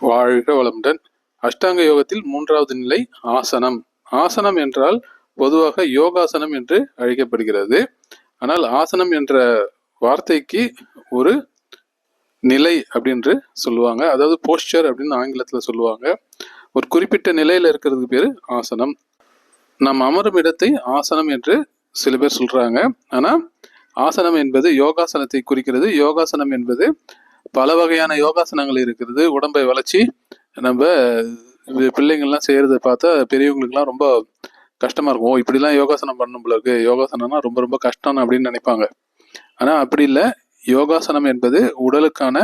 வாழ்க வளமுடன். அஷ்டாங்க யோகத்தில் மூன்றாவது நிலை ஆசனம். ஆசனம் என்றால் பொதுவாக யோகாசனம் என்று அழைக்கப்படுகிறது. ஆனால் ஆசனம் என்ற வார்த்தைக்கு ஒரு நிலை அப்படின்று சொல்லுவாங்க. அதாவது போஸ்டர் அப்படின்னு ஆங்கிலத்தில் சொல்லுவாங்க. ஒரு குறிப்பிட்ட நிலையில் இருக்கிறதுக்கு பேர் ஆசனம். நாம் அமரும் இடத்தை ஆசனம் என்று சில பேர் சொல்கிறாங்க ஆனால் ஆசனம் என்பது யோகாசனத்தை குறிக்கிறது. யோகாசனம் என்பது பல வகையான யோகாசனங்கள் இருக்கிறது உடம்பை வளைச்சி நம்ம இது பிள்ளைங்கள்லாம் செய்யறத பார்த்தா பெரியவங்களுக்குலாம் ரொம்ப கஷ்டமா இருக்கும். ஓ இப்படிலாம் யோகாசனம் பண்ணும் போல இருக்கு. யோகாசனம்னா ரொம்ப ரொம்ப கஷ்டம் அப்படின்னு நினைப்பாங்க. ஆனால் அப்படி இல்லை. யோகாசனம் என்பது உடலுக்கான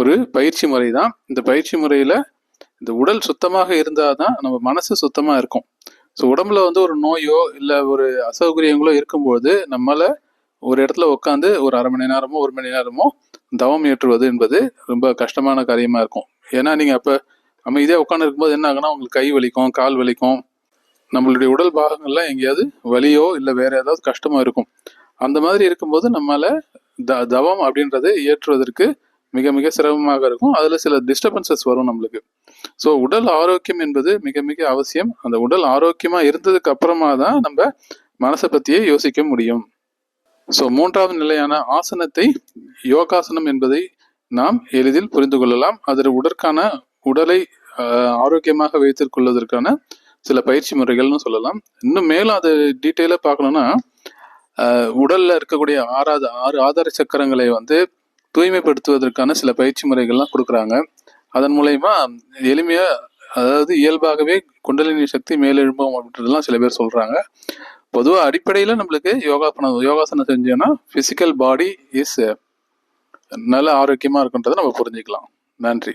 ஒரு பயிற்சி முறை தான் இந்த பயிற்சி முறையில் இந்த உடல் சுத்தமாக இருந்தால் தான் நம்ம மனசு சுத்தமாக இருக்கும். ஸோ உடம்புல வந்து ஒரு நோயோ இல்லை ஒரு அசௌகரியங்களோ இருக்கும்போது நம்மளை ஒரு இடத்துல உட்காந்து ஒரு அரை மணி நேரமோ ஒரு மணி நேரமோ தவம் ஏற்றுவது என்பது ரொம்ப கஷ்டமான காரியமாக இருக்கும். ஏன்னா நீங்கள் அப்போ அமைதியாக உட்காந்து இருக்கும்போது என்ன ஆகுனா உங்களுக்கு கை வலிக்கும் கால் வலிக்கும். நம்மளுடைய உடல் பாகங்கள்லாம் எங்கேயாவது வலியோ இல்லை வேற ஏதாவது கஷ்டமோ இருக்கும். அந்த மாதிரி இருக்கும்போது நம்மளால த தவம் அப்படின்றத ஏற்றுவதற்கு மிக மிக சிரமமாக இருக்கும். அதில் சில டிஸ்டர்பன்சஸ் வரும் நம்மளுக்கு. ஸோ உடல் ஆரோக்கியம் என்பது மிக மிக அவசியம். அந்த உடல் ஆரோக்கியமாக இருந்ததுக்கு அப்புறமா தான் நம்ம மனசை பற்றியே யோசிக்க முடியும். ஸோ மூன்றாவது நிலையான ஆசனத்தை யோகாசனம் என்பதை நாம் எளிதில் புரிந்து கொள்ளலாம். அதில் உடற்கான உடலை ஆரோக்கியமாக வைத்துக் கொள்வதற்கான சில பயிற்சி முறைகள்னு சொல்லலாம். இன்னும் மேலும் அது டீட்டெயிலாக பார்க்கணும்னா உடலில் உடல்ல இருக்கக்கூடிய ஆறாவது ஆறு ஆதார சக்கரங்களை வந்து தூய்மைப்படுத்துவதற்கான சில பயிற்சி முறைகள்லாம் கொடுக்குறாங்க. அதன் மூலயமா எளிமையாக அதாவது இயல்பாகவே குண்டலினி சக்தி மேலெழும்பும் அப்படின்றதுலாம் சில பேர் சொல்கிறாங்க பொதுவாக அடிப்படையில் நம்மளுக்கு யோகாசனம் யோகாசனம் செஞ்சோன்னா ஃபிசிக்கல் பாடி இஸ் நல்ல ஆரோக்கியமாக இருக்குன்றதை நம்ம புரிஞ்சுக்கலாம். நன்றி.